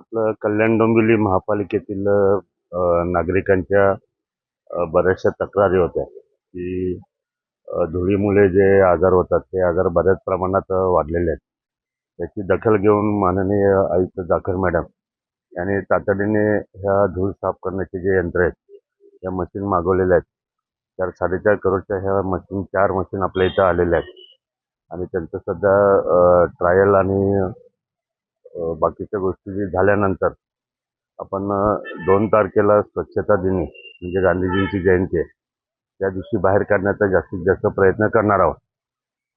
आपलं कल्याण डोंबिवली महापालिकेतील नागरिकांच्या बऱ्याचशा तक्रारी होत्या की धुळीमुळे जे आजार होतात ते आजार बऱ्याच प्रमाणात वाढलेले आहेत. त्याची दखल घेऊन माननीय आयुक्त जाखर मॅडम यांनी तातडीने ह्या धूळ साफ करण्याचे जे यंत्र आहेत या मशीन मागवलेल्या आहेत. चार साडेचार करोडच्या ह्या मशीन चार मशीन आपल्या इथं आलेल्या आहेत. आणि त्यांचं सध्या ट्रायल आणि बाकीच्या गोष्टी जे झाल्यानंतर आपण दोन तारखेला स्वच्छता दिनी म्हणजे गांधीजींची जयंती आहे. त्या दिवशी बाहेर काढण्याचा जास्तीत जास्त प्रयत्न करणार आहोत.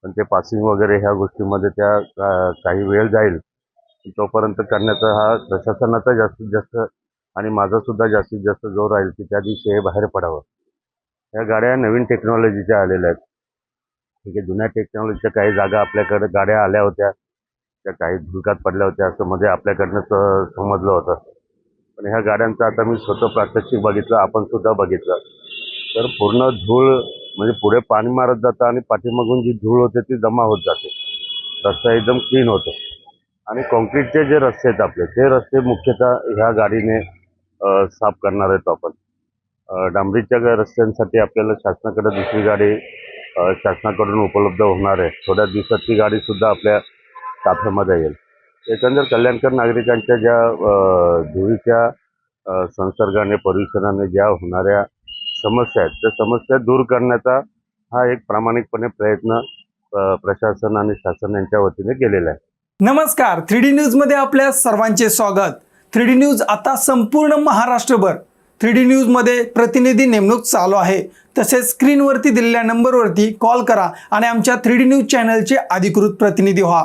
पण ते पासिंग वगैरे ह्या गोष्टीमध्ये त्या का- काही वेळ जाईल. तोपर्यंत करण्याचा हा प्रशासनाचा जास्तीत जास्त आणि माझा सुद्धा जास्तीत जास्त जोर राहील की त्या दिवशी हे बाहेर पडावं. ह्या गाड्या नवीन टेक्नॉलॉजीच्या आलेल्या आहेत. ठीक आहे जुन्या टेक्नॉलॉजीच्या काही जागा आपल्याकडे गाड्या आल्या होत्या. त्या काही धुलकात पडल्या होत्या असं मध्ये आपल्याकडनंच समजलं होतं. पण ह्या गाड्यांचं आता मी स्वतः प्रात्यक्षिक बघितलं आपण सुद्धा बघितलं. तर पूर्ण धूळ म्हणजे पुढे पाणी मारत जातं आणि पाठीमागून जी धूळ होते ती जमा होत जाते. रस्ता एकदम क्लीन होतो. आणि कॉन्क्रीटचे जे रस्ते आहेत आपले ते रस्ते मुख्यतः ह्या गाडीने साफ करणार आहेत आपण. डांबरीच्या रस्त्यांसाठी आपल्याला शासनाकडे दुसरी गाडी शासनाकडून उपलब्ध होणार आहे. थोड्या दिवसात ती गाडीसुद्धा आपल्या ताफ्यामध्ये येईल. एकंदर कल्याणकर नागरिकांच्या ज्या धुळीच्या संसर्गाने प्रदूषणाने ज्या होणाऱ्या समस्या आहेत त्या समस्या दूर करण्याचा हा एक प्रामाणिकपणे प्रयत्न प्रशासन आणि शासन यांच्या वतीने केलेला आहे. नमस्कार. थ्री डी न्यूजमध्ये आपल्या सर्वांचे स्वागत. थ्री डी न्यूज आता संपूर्ण महाराष्ट्रभर. थ्री डी न्यूजमध्ये प्रतिनिधी नेमणूक चालू आहे. तसेच स्क्रीनवरती दिलेल्या नंबरवरती कॉल करा आणि आमच्या थ्री डी न्यूज चॅनलचे अधिकृत प्रतिनिधी व्हा.